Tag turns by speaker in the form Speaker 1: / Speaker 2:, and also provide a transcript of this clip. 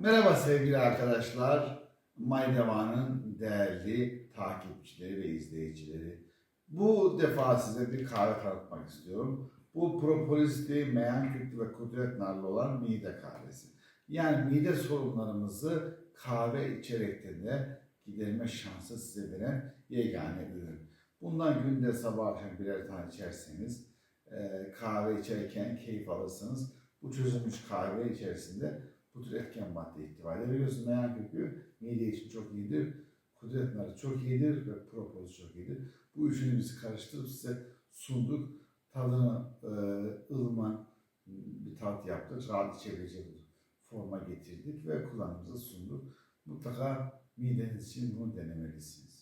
Speaker 1: Merhaba sevgili arkadaşlar. Maydeva'nın değerli takipçileri ve izleyicileri. Bu defa size bir kahve tanıtmak istiyorum. Bu propolisli, meyan köklü ve kudret narlı olan mide kahvesi. Yani mide sorunlarımızı kahve içerekten de giderme şansı size veren yegane ürün. Bundan günde sabah akşam birer tane içerseniz, e, kahve içerken keyif alırsınız. Bu çözülmüş kahve içerisinde bu tür etken madde eder. Biliyorsunuz meyan kökü mide için çok iyidir. Kudret narı çok iyidir ve propolis çok iyidir. Bu üçünü biz karıştırıp size sunduk. Tadını e, ılıman bir tat yaptık. Rahat içebilecek bir forma getirdik ve kullanımıza sunduk. Mutlaka mideniz için bunu denemelisiniz.